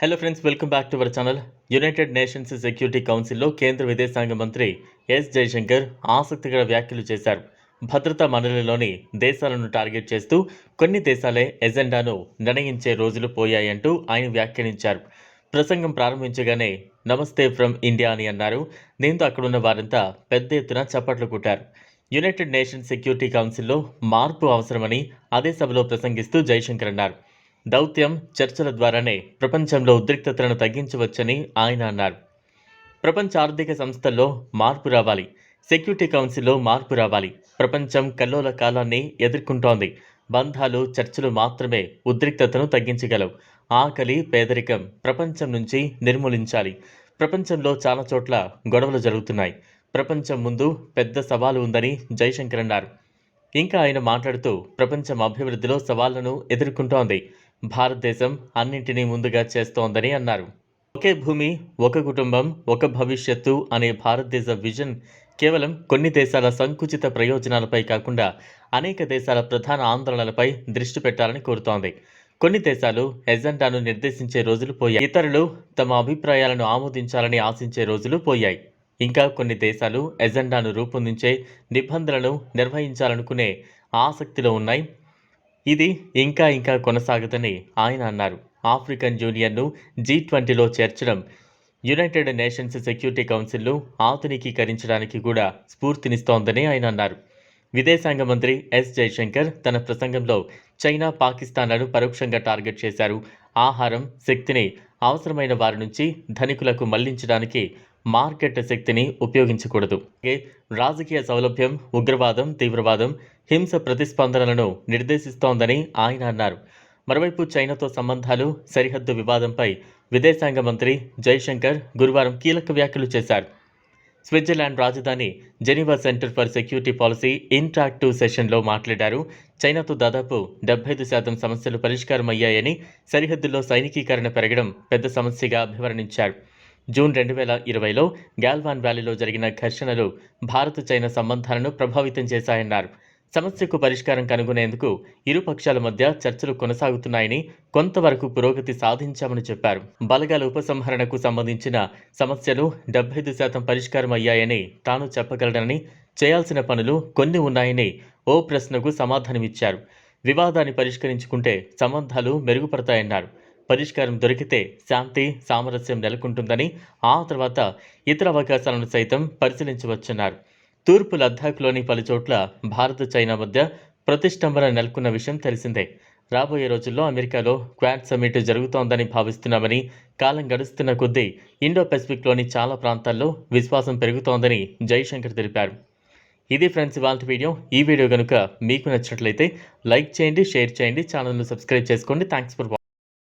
Hello friends welcome back to our channel United Nations Security కౌన్సిల్లో కేంద్ర విదేశాంగ మంత్రి ఎస్ జైశంకర్ ఆసక్తికర వ్యాఖ్యలు చేశారు. భద్రతా మండలిలోని దేశాలను టార్గెట్ చేస్తూ కొన్ని దేశాలే ఎజెండాను నిర్ణయించే రోజులు పోయాయంటూ ఆయన వ్యాఖ్యానించారు. ప్రసంగం ప్రారంభించగానే నమస్తే ఫ్రమ్ ఇండియా అని అన్నారు. దీంతో అక్కడున్న వారంతా పెద్ద ఎత్తున చప్పట్లు కొట్టారు. యునైటెడ్ నేషన్స్ సెక్యూరిటీ కౌన్సిల్లో మార్పు అవసరమని అదే సభలో ప్రసంగిస్తూ జైశంకర్ అన్నారు. దౌత్యం చర్చల ద్వారానే ప్రపంచంలో ఉద్రిక్తతలను తగ్గించవచ్చని ఆయన అన్నారు. ప్రపంచ ఆర్థిక సంస్థల్లో మార్పు రావాలి. సెక్యూరిటీ కౌన్సిల్లో మార్పు రావాలి. ప్రపంచం కల్లోల కాలాన్ని ఎదుర్కొంటోంది. బంధాలు చర్చలు మాత్రమే ఉద్రిక్తతను తగ్గించగలవు. ఆకలి పేదరికం ప్రపంచం నుంచి నిర్మూలించాలి. ప్రపంచంలో చాలా చోట్ల గొడవలు జరుగుతున్నాయి. ప్రపంచం ముందు పెద్ద సవాలు ఉందని జైశంకర్ అన్నారు. ఇంకా ఆయన మాట్లాడుతూ ప్రపంచం అభివృద్ధిలో సవాళ్ళను ఎదుర్కొంటోంది. భారతదేశం అన్నింటినీ ముందుగా చేస్తోందని అన్నారు. ఒకే భూమి ఒక కుటుంబం ఒక భవిష్యత్తు అనే భారతదేశ విజన్ కేవలం కొన్ని దేశాల సంకుచిత ప్రయోజనాలపై కాకుండా అనేక దేశాల ప్రధాన ఆందోళనలపై దృష్టి పెట్టాలని కోరుతోంది. కొన్ని దేశాలు ఎజెండాను నిర్దేశించే రోజులు పోయాయి. ఇతరులు తమ అభిప్రాయాలను ఆమోదించాలని ఆశించే రోజులు పోయాయి. ఇంకా కొన్ని దేశాలు ఎజెండాను రూపొందించే నిబంధనలను నిర్వహించాలనుకునే ఆసక్తిలో ఉన్నాయి. ఇది ఇంకా ఇంకా కొనసాగదని ఆయన అన్నారు. ఆఫ్రికన్ యూనియన్ను జీ ట్వంటీలో చేర్చడం యునైటెడ్ నేషన్స్ సెక్యూరిటీ కౌన్సిల్ను ఆధునికీకరించడానికి కూడా స్ఫూర్తినిస్తోందని ఆయన అన్నారు. విదేశాంగ మంత్రి ఎస్ జైశంకర్ తన ప్రసంగంలో చైనా పాకిస్తాన్లను పరోక్షంగా టార్గెట్ చేశారు. ఆహారం శక్తిని అవసరమైన వారి నుంచి ధనికులకు మళ్ళించడానికి మార్కెట్ శక్తిని ఉపయోగించకూడదు. రాజకీయ సౌలభ్యం ఉగ్రవాదం తీవ్రవాదం హింస ప్రతిస్పందనలను నిర్దేశిస్తోందని ఆయన అన్నారు. మరోవైపు చైనాతో సంబంధాలు సరిహద్దు వివాదంపై విదేశాంగ మంత్రి జైశంకర్ గురువారం కీలక వ్యాఖ్యలు చేశారు. స్విట్జర్లాండ్ రాజధాని Geneva centre for security policy interactive సెషన్లో మాట్లాడారు. చైనాతో దాదాపు డెబ్బై ఐదు శాతం సమస్యలు పరిష్కారమయ్యాయని సరిహద్దుల్లో సైనికీకరణ పెరగడం పెద్ద సమస్యగా అభివర్ణించారు. జూన్ రెండు వేల ఇరవైలో గాల్వాన్ వ్యాలీలో జరిగిన ఘర్షణలు భారత్ చైనా సంబంధాలను ప్రభావితం చేశాయన్నారు. సమస్యకు పరిష్కారం కనుగొనేందుకు ఇరు పక్షాల మధ్య చర్చలు కొనసాగుతున్నాయని కొంతవరకు పురోగతి సాధించామని చెప్పారు. బలగాల ఉపసంహరణకు సంబంధించిన సమస్యలు డెబ్బై ఐదు శాతం పరిష్కారం అయ్యాయని తాను చెప్పగలనని చేయాల్సిన పనులు కొన్ని ఉన్నాయని ఓ ప్రశ్నకు సమాధానమిచ్చారు. వివాదాన్ని పరిష్కరించుకుంటే సంబంధాలు మెరుగుపడతాయన్నారు. పరిష్కారం దొరికితే శాంతి సామరస్యం నెలకొంటుందని ఆ తర్వాత ఇతర అవకాశాలను సైతం పరిశీలించవచ్చన్నారు. తూర్పు లద్దాఖ్లోని పలుచోట్ల భారత్ చైనా మధ్య ప్రతిష్టంభన నెలకొన్న విషయం తెలిసిందే. రాబోయే రోజుల్లో అమెరికాలో క్వాడ్ సమ్మిట్ జరుగుతోందని భావిస్తున్నామని కాలం గడుస్తున్న కొద్దీ ఇండో పెసిఫిక్లోని చాలా ప్రాంతాల్లో విశ్వాసం పెరుగుతోందని జైశంకర్ తెలిపారు. ఇది ఫ్రెండ్స్ ఇవాళ వీడియో. ఈ వీడియో కనుక మీకు నచ్చినట్లయితే లైక్ చేయండి షేర్ చేయండి ఛానల్ను సబ్స్క్రైబ్ చేసుకోండి. Thanks for